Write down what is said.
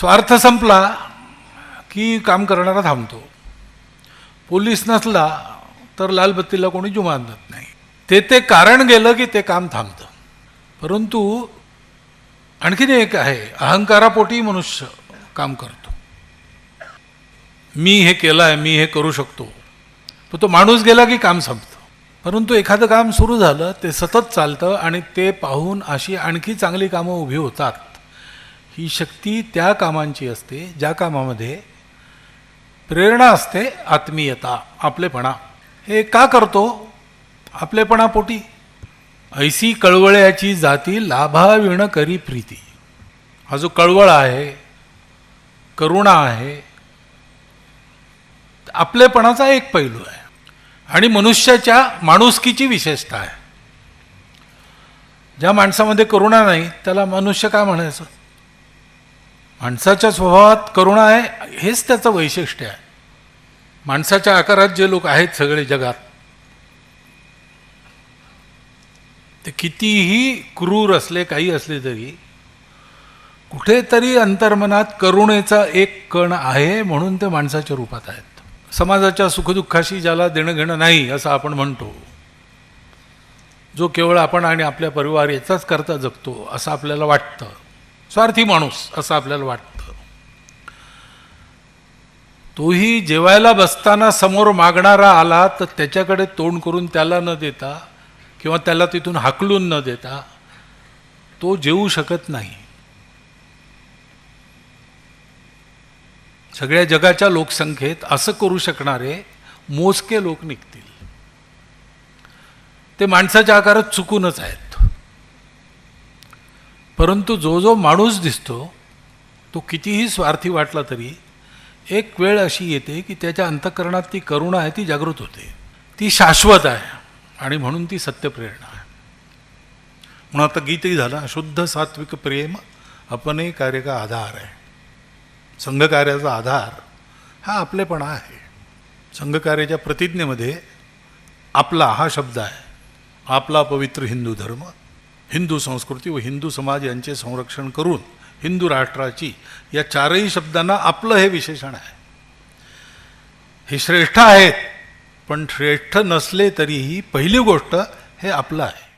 स्वार्थ संपला की काम करणारा थांबतो. पोलीस नसला तर लालबत्तीला कोणी जुमा आणत नाही. ते ते कारण गेलं की ते काम थांबतं. परंतु आणखीन एक आहे अहंकारापोटी मनुष्य काम करतो. मी हे केलं आहे मी हे करू शकतो. पण तो माणूस गेला की काम संपतं. परंतु एखादं काम सुरू झालं ते सतत चालतं आणि ते पाहून अशी आणखी चांगली कामं उभी होतात. ही शक्ती त्या कामांची असते ज्या कामामध्ये प्रेरणा असते आत्मीयता आपलेपणा. हे का करतो? आपलेपणापोटी. ऐसी कळवळ्याची जाती लाभाविण करी प्रीती. हा जो कळवळ आहे करुणा आहे आपलेपणाचा एक पैलू आहे. आणि मनुष्याच्या माणुसकीची विशेषता आहे. ज्या माणसामध्ये करुणा नाही त्याला मनुष्य काय म्हणायचं? माणसाच्या स्वभावात करुणा आहे हेच त्याचं वैशिष्ट्य आहे. माणसाच्या आकारात जे लोक आहेत सगळे जगात ते कितीही क्रूर असले काही असले तरी कुठेतरी अंतर्मनात करुणेचा एक कण आहे म्हणून ते माणसाच्या रूपात आहेत. समाजाच्या सुखदुःखाशी ज्याला देणं घेणं नाही असं आपण म्हणतो जो केवळ आपण आणि आपल्या परिवार याचाच करता जगतो असं आपल्याला वाटतं. स्वार्थी माणूस असं आपल्याला वाटतं. तोही जेवायला बसताना समोर मागणारा आला तर त्याच्याकडे तोंड करून त्याला न देता किंवा त्याला तिथून हाकलून न देता तो जेवू शकत नाही. सगळ्या जगाच्या लोकसंख्येत असं करू शकणारे मोजके लोक निघतील. ते माणसाच्या आकारात चुकूनच आहेत. परंतु जो जो माणूस दिसतो तो कितीही स्वार्थी वाटला तरी एक वेळ अशी येते की त्याच्या अंतकरणात ती करुणा आहे ती जागृत होते. ती शाश्वत आहे आणि म्हणून ती सत्यप्रेरणा आहे. म्हणून आता गीतही झालं शुद्ध सात्विक प्रेम अपने कार्य का आधार आहे. संघकार्याचा आधार हा आपलेपणा आहे. संघकार्याच्या प्रतिज्ञेमध्ये आपला हा शब्द आहे आपला पवित्र हिंदू धर्म हिंदू संस्कृती व हिंदू समाज यांचे संरक्षण करून हिंदू राष्ट्राची या चारही शब्दांना आपलं हे विशेषण आहे. हे श्रेष्ठ आहेत पण श्रेष्ठ नसले तरीही पहिली गोष्ट हे आपलं आहे.